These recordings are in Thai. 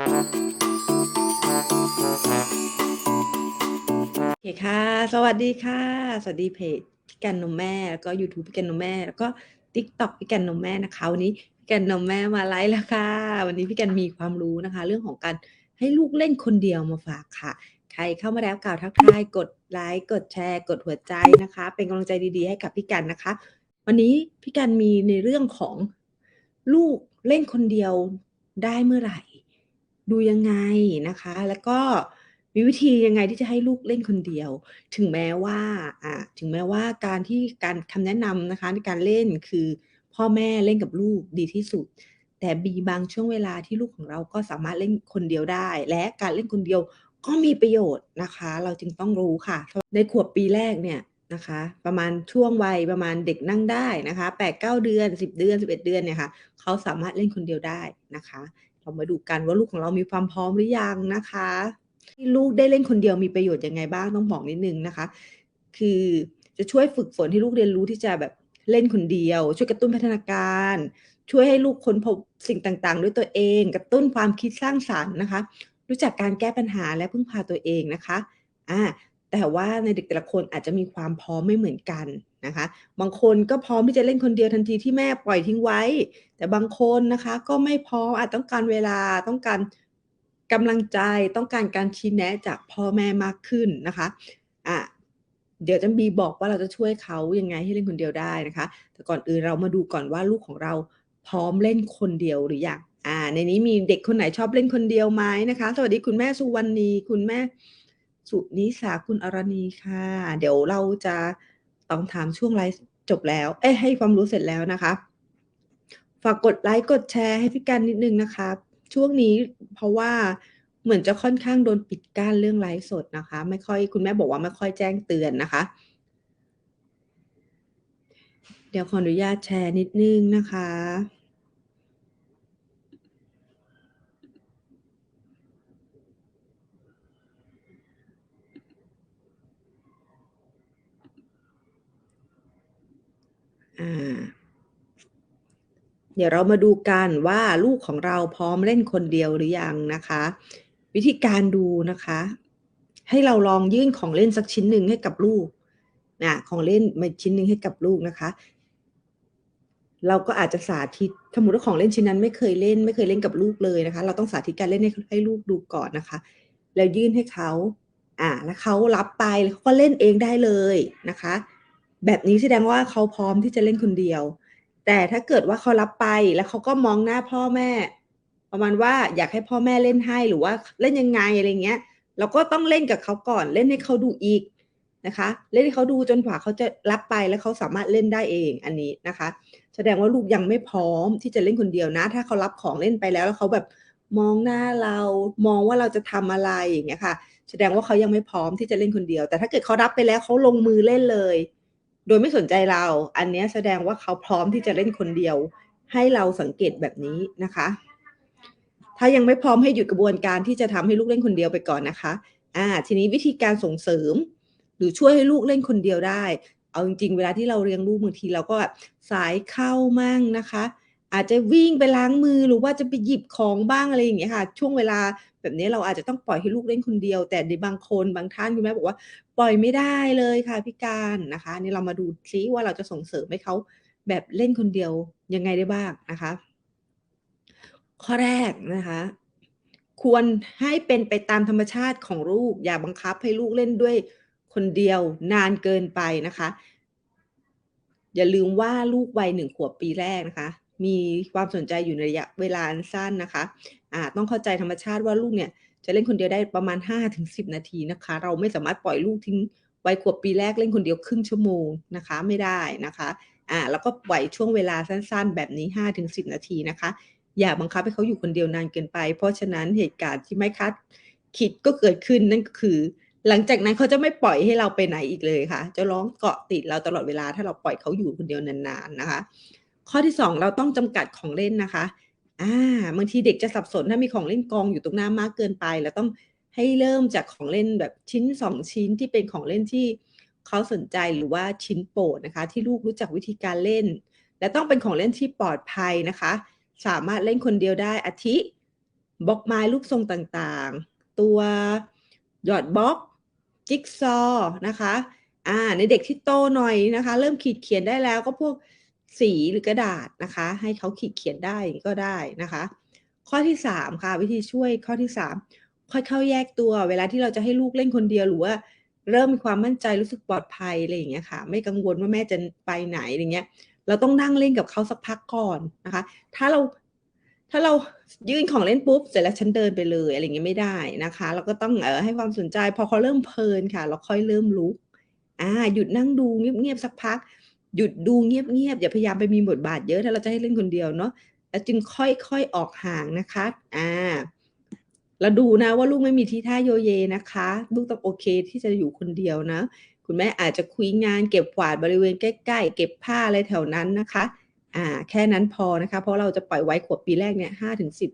โอเคค่ะ สวัสดีค่ะ สวัสดีเพจพี่กันนมแม่ แล้วก็ยูทูบพี่กันนมแม่ แล้วก็ TikTok พี่กันนมแม่นะคะวันนี้พี่กันนมแม่มาไลฟ์แล้วค่ะ วันนี้พี่กันมีความรู้นะคะ เรื่องของการให้ลูกเล่นคนเดียวมาฝากค่ะ ใครเข้ามาแล้วกล่าวทักทายกดไลค์กดแชร์ กดหัวใจนะคะ เป็นกำลังใจดีๆ ให้กับพี่กันนะคะ วันนี้พี่กันมีในเรื่องของลูกเล่นคนเดียวได้เมื่อไหร่ ดูยังไงนะคะ แล้วก็มีวิธียังไงที่จะให้ลูกเล่นคนเดียว ถึงแม้ว่าอ่าถึงแม้ว่าการที่การคำแนะนำนะคะในการเล่นคือพ่อแม่เล่นกับลูกดีที่สุด แต่มีบางช่วงเวลาที่ลูกของเราก็สามารถเล่นคนเดียวได้ และการเล่นคนเดียวก็มีประโยชน์นะคะ เราจึงต้องรู้ค่ะ ในขวบปีแรกเนี่ยนะคะ ประมาณช่วงวัยประมาณเด็กนั่งได้นะคะ8-9 เดือน 10 เดือน 11 เดือนเนี่ยค่ะเขาสามารถเล่นคนเดียวได้นะคะ เรามาดูกันว่าลูกของเรามีความพร้อมหรือยังนะคะที่ลูกได้เล่นคนเดียวมีประโยชน์ยังไงบ้างต้องบอกนิดนึงนะคะ คือจะช่วยฝึกฝนให้ลูกเรียนรู้ที่จะแบบเล่นคนเดียว ช่วยกระตุ้นพัฒนาการ ช่วยให้ลูกค้นพบสิ่งต่างๆ ด้วยตัวเอง กระตุ้นความคิดสร้างสรรค์นะคะ รู้จักการแก้ปัญหาและพึ่งพาตัวเองนะคะอ่าแต่ว่าในเด็กแต่ละคนอาจจะมีความพร้อมไม่เหมือนกัน นะคะ บางคนก็พร้อมที่จะเล่นคนเดียวทันทีที่แม่ปล่อยทิ้งไว้ แต่บางคนนะคะก็ไม่พร้อมอาจต้องการเวลาต้องการกำลังใจต้องการการชี้แนะจากพ่อแม่มากขึ้นนะคะอะเดี๋ยวจะมีบอกว่าเราจะช่วยเขายังไงให้เล่นคนเดียวได้นะคะ แต่ก่อนอื่นเรามาดูก่อนว่าลูกของเราพร้อมเล่นคนเดียวหรือยังอ่า ในนี้มีเด็กคนไหนชอบเล่นคนเดียวไหมนะคะ สวัสดีคุณแม่สุวรรณีคุณแม่สุนิสาคุณอรณีค่ะ เดี๋ยวเราจะ ต้องถามช่วงไลฟ์จบแล้ว เอ้ยให้ความรู้เสร็จแล้วนะคะ ฝากกดไลค์กดแชร์ให้พี่กันนิดนึงนะคะ ช่วงนี้เพราะว่าเหมือนจะค่อนข้างโดนปิดกั้นเรื่องไลฟ์สดนะคะ ไม่ค่อยคุณแม่บอกว่าไม่ค่อยแจ้งเตือนนะคะ เดี๋ยวขออนุญาตแชร์นิดนึงนะคะ อ่าเดี๋ยวเรามาดูกันว่าลูกของเราพร้อมเล่นคนเดียวหรือยังนะคะ วิธีการดูนะคะ ให้เราลองยื่นของเล่นสักชิ้นหนึ่งให้กับลูกนะของเล่นมาชิ้นหนึ่งให้กับลูกนะคะ เราก็อาจจะสาธิตสมมติว่าของเล่นชิ้นนั้นไม่เคยเล่น ไม่เคยเล่นกับลูกเลยนะคะ เราต้องสาธิตการเล่นให้ให้ลูกดูก่อนนะคะ แล้วยื่นให้เขา อ่าแล้วเขารับไปแล้วเขาก็เล่นเองได้เลยนะคะ แบบนี้แสดงว่าเขาพร้อมที่จะเล่นคนเดียว แต่ถ้าเกิดว่าเขารับไปแล้วเขาก็มองหน้าพ่อแม่ ประมาณว่าอยากให้พ่อแม่เล่นให้หรือว่าเล่นยังไงอะไรเงี้ย เราก็ต้องเล่นกับเขาก่อนเล่นให้เขาดูอีกนะคะ เล่นให้เขาดูจนกว่าเขาจะรับไปแล้วเขาสามารถเล่นได้เองอันนี้นะคะ แสดงว่าลูกยังไม่พร้อมที่จะเล่นคนเดียวนะ ถ้าเขารับของเล่นไปแล้วแล้วเขาแบบมองหน้าเรามองว่าเราจะทำอะไรอย่างเงี้ยค่ะ แสดงว่าเขายังไม่พร้อมที่จะเล่นคนเดียว แต่ถ้าเกิดเขารับไปแล้วเขาลงมือเล่นเลย โดยไม่สนใจเรา อันนี้แสดงว่าเขาพร้อมที่จะเล่นคนเดียว ให้เราสังเกตแบบนี้นะคะ ถ้ายังไม่พร้อมให้หยุดกระบวนการที่จะทำให้ลูกเล่นคนเดียวไปก่อนนะคะอ่าทีนี้วิธีการส่งเสริม หรือช่วยให้ลูกเล่นคนเดียวได้ เอาจริงๆ เวลาที่เราเลี้ยงลูกบางทีเราก็แบบสายเข้ามั่งนะคะ อาจจะวิ่งไปล้างมือหรือว่าจะไปหยิบของบ้างอะไรอย่างเงี้ยค่ะ ช่วงเวลาแบบนี้เราอาจจะต้องปล่อยให้ลูกเล่นคนเดียว แต่ในบางคนบางท่านคุณแม่บอกว่า ปล่อยไม่ได้เลยค่ะพี่การนะคะนี่เรามาดูซิว่าเราจะส่งเสริมให้เขาแบบเล่นคนเดียวยังไงได้บ้างนะคะ ข้อแรกนะคะควรให้เป็นไปตามธรรมชาติของลูก อย่าบังคับให้ลูกเล่นด้วยคนเดียวนานเกินไปนะคะ อย่าลืมว่าลูกวัยหนึ่งขวบปีแรกนะคะ มีความสนใจอยู่ในระยะเวลาสั้นนะคะอาต้องเข้าใจธรรมชาติว่าลูกเนี่ยจะเล่นคนเดียวได้ประมาณ 5-10 นาทีนะคะ เราไม่สามารถปล่อยลูกทิ้งวัยขวบปีแรกเล่นคนเดียวครึ่งชั่วโมงนะคะไม่ได้นะคะอ่าแล้วก็ปล่อยช่วงเวลาสั้นๆ แบบนี้ 5-10 นาทีนะคะ อย่าบังคับให้เขาอยู่คนเดียวนานเกินไป เพราะฉะนั้นเหตุการณ์ที่ไม่คาดคิดก็เกิดขึ้นนั่นก็คือ หลังจากนั้นเขาจะไม่ปล่อยให้เราไปไหนอีกเลยค่ะ จะร้องเกาะติดเราตลอดเวลาถ้าเราปล่อยเขาอยู่คนเดียวนานๆนะคะ ข้อที่สองเราต้องจำกัดของเล่นนะคะอ่าบางทีเด็กจะสับสนถ้ามีของเล่นกองอยู่ตรงหน้ามากเกินไปเราต้องให้เริ่มจากของเล่นแบบชิ้นสองชิ้นที่เป็นของเล่นที่เขาสนใจหรือว่าชิ้นโปรดนะคะ ที่ลูกรู้จักวิธีการเล่น และต้องเป็นของเล่นที่ปลอดภัยนะคะ สามารถเล่นคนเดียวได้อาทิบล็อกไม้รูปทรงต่างๆ ตัวหยอดบล็อกจิ๊กซอว์นะคะอ่าในเด็กที่โตหน่อยนะคะ เริ่มขีดเขียนได้แล้วก็พวก สีหรือกระดาษนะคะ ให้เขาขีดเขียนได้ก็ได้นะคะ ข้อที่สามค่ะ วิธีช่วยข้อที่สามค่อยเข้าแยกตัว เวลาที่เราจะให้ลูกเล่นคนเดียวหรือว่าเริ่มมีความมั่นใจรู้สึกปลอดภัยอะไรอย่างเงี้ยค่ะ ไม่กังวลว่าแม่จะไปไหนอะไรเงี้ย เราต้องนั่งเล่นกับเขาสักพักก่อนนะคะ ถ้าเราถ้าเรายื่นของเล่นปุ๊บเสร็จแล้วฉันเดินไปเลยอะไรเงี้ยไม่ได้นะคะ เราก็ต้องเออให้ความสนใจ พอเขาเริ่มเพลินค่ะ เราค่อยเริ่มลุกอ่าหยุดนั่งดูเงียบๆสักพัก หยุดดูเงียบๆอย่าพยายามไปมีบทบาทเยอะถ้าเราจะให้เล่นคนเดียวเนาะแล้วจึงค่อยๆออกห่างนะคะอ่าเราดูนะว่าลูกไม่มีทีท่าโยเยนะคะ ลูกต้องโอเคที่จะอยู่คนเดียวนะ คุณแม่อาจจะคุยงานเก็บกวาดบริเวณใกล้ๆ เก็บผ้าอะไรแถวนั้นนะคะ อ่า แค่นั้นพอนะคะ เพราะเราจะปล่อยไว้ขวบปีแรกเนี่ยห้าถึงสิบ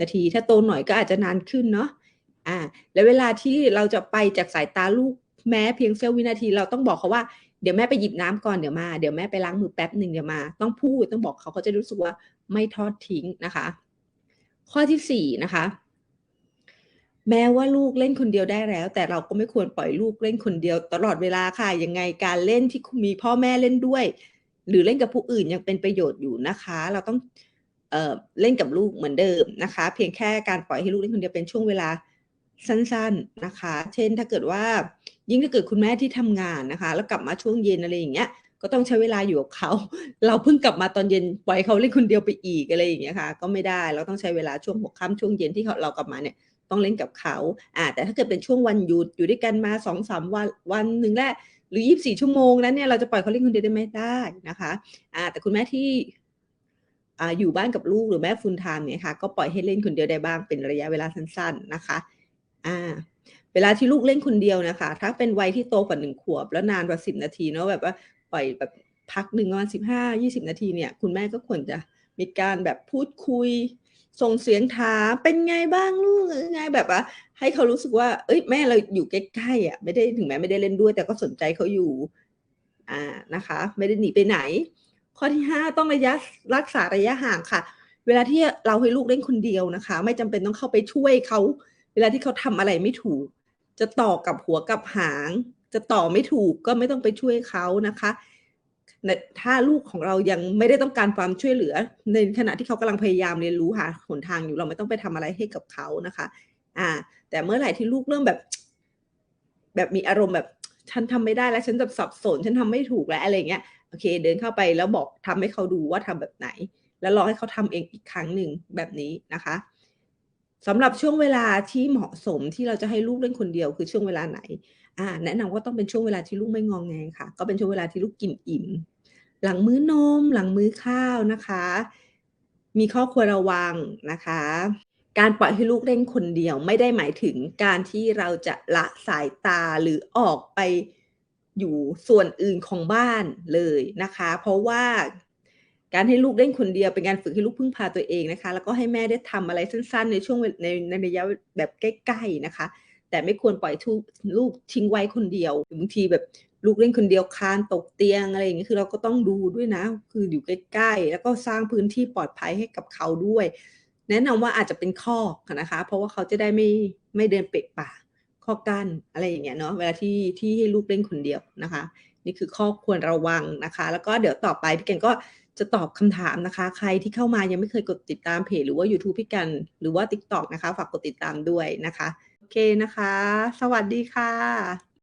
นาที ถ้าโตหน่อยก็อาจจะนานขึ้นเนาะ อ่า แล้วเวลาที่เราจะไปจากสายตาลูกแม้เพียงเสี้ยววินาที เราต้องบอกเขาว่า ดี๋ยวแม่ไปหยิบน้ำก่อนเดี๋ยวมา เดี๋ยวแม่ไปล้างมือแป๊บหนึ่งเดี๋ยวมา ต้องพูดต้องบอกเขาเขาจะรู้สึกว่าไม่ทอดทิ้งนะคะ ข้อที่สี่นะคะ แม้ว่าลูกเล่นคนเดียวได้แล้ว แต่เราก็ไม่ควรปล่อยลูกเล่นคนเดียวตลอดเวลาค่ะยังไงการเล่นที่มีพ่อแม่เล่นด้วย หรือเล่นกับผู้อื่นยังเป็นประโยชน์อยู่นะคะ เราต้องเออเล่นกับลูกเหมือนเดิมนะคะ เพียงแค่การปล่อยให้ลูกเล่นคนเดียวเป็นช่วงเวลาสั้น ๆนะคะ เช่นถ้าเกิดว่า ยิ่งถ้าเกิดคุณแม่ที่ทำงานนะคะ แล้วกลับมาช่วงเย็นอะไรอย่างเงี้ยก็ต้องใช้เวลาอยู่กับเขา เราเพิ่งกลับมาตอนเย็นปล่อยเขาเล่นคนเดียวไปอีกอะไรอย่างเงี้ยค่ะ ก็ไม่ได้เราต้องใช้เวลาช่วงหัวค่ำช่วงเย็นที่เขาเรากลับมาเนี่ยต้องเล่นกับเขาอ่าแต่ถ้าเกิดเป็นช่วงวันหยุดอยู่ด้วยกันมาสองสามวันวันหนึ่งแรกหรือยี่บสี่ชั่วโมงนั้นเนี่ยเราจะปล่อยเขาเล่นคนเดียวได้ไหมได้นะคะอ่าแต่คุณแม่ที่อ่าอยู่บ้านกับลูกหรือแม่ฟูลไทม์เนี่ยค่ะก็ปล่อยให้เล่นคนเดียวได้บ้างเป็นระยะเวลาสั้น ๆนะคะอ่า เวลาที่ลูกเล่นคนเดียวนะคะ ถ้าเป็นวัยที่โตกว่าหนึ่งขวบ แล้วนานกว่าสิบนาทีเนาะแบบว่าปล่อยแบบพักหนึ่งประมาณสิบห้ายี่สิบนาทีเนี่ย คุณแม่ก็ควรจะมีการแบบพูดคุย ส่งเสียงถามเป็นไงบ้างลูกไงแบบว่า ให้เขารู้สึกว่า เอ้ยแม่เราอยู่ใกล้ๆอะไม่ได้ถึงแม้ไม่ได้เล่นด้วย แต่ก็สนใจเขาอยู่อ่านะคะ ไม่ได้หนีไปไหน ข้อที่ห้าต้องระยะรักษาระยะห่างค่ะ เวลาที่เราให้ลูกเล่นคนเดียวนะคะ ไม่จำเป็นต้องเข้าไปช่วยเขาเวลาที่เขาทำอะไรไม่ถูก จะต่อกับหัวกับหาง จะต่อไม่ถูกก็ไม่ต้องไปช่วยเขานะคะถ้าลูกของเรายังไม่ได้ต้องการความช่วยเหลือ ในขณะที่เขากำลังพยายามเรียนรู้หาหนทางอยู่เราไม่ต้องไปทำอะไรให้กับเขานะคะ อ่า แต่เมื่อไหร่ที่ลูกเริ่มแบบ แบบมีอารมณ์แบบ ฉันทำไม่ได้แล้วฉันจะสับสน ฉันทำไม่ถูกแล้วอะไรเงี้ยโอเค เดินเข้าไปแล้วบอกทำให้เขาดูว่าทำแบบไหน แล้วรอให้เขาทำเองอีกครั้งหนึ่งแบบนี้นะคะ สำหรับช่วงเวลาที่เหมาะสมที่เราจะให้ลูกเล่นคนเดียวคือช่วงเวลาไหนอ่าแนะนำว่าต้องเป็นช่วงเวลาที่ลูกไม่งองแงค่ะ ก็เป็นช่วงเวลาที่ลูกกินอิ่ม หลังมื้อนม หลังมื้อข้าวนะคะ มีข้อควรระวังนะคะ การปล่อยให้ลูกเล่นคนเดียว ไม่ได้หมายถึงการที่เราจะละสายตาหรือออกไปอยู่ส่วนอื่นของบ้านเลยนะคะ เพราะว่า การให้ลูกเล่นคนเดียวเป็นการฝึกให้ลูกพึ่งพาตัวเองนะคะ แล้วก็ให้แม่ได้ทำอะไรสั้น ๆ ในช่วงในในระยะแบบใกล้ๆนะคะ แต่ไม่ควรปล่อยทุกลูกทิ้งไว้คนเดียวบางทีแบบลูกเล่นคนเดียวคานตกเตียงอะไรอย่างเงี้ยคือเราก็ต้องดูด้วยนะ คืออยู่ใกล้ๆ แล้วก็สร้างพื้นที่ปลอดภัยให้กับเขาด้วย แนะนำว่าอาจจะเป็นข้อนะคะ เพราะว่าเขาจะได้ไม่ไม่เดินเปะป่า ข้อกั้นอะไรอย่างเงี้ยเนาะเวลาที่ที่ให้ลูกเล่นคนเดียวนะคะ นี่คือข้อควรระวังนะคะ แล้วก็เดี๋ยวต่อไปพี่แกนก็จะตอบคำถามนะคะ ใครที่เข้ามายังไม่เคยกดติดตามเพจหรือว่า YouTube พี่กันหรือว่า TikTok นะคะ ฝากกดติดตามด้วยนะคะ โอเคนะคะ สวัสดีค่ะ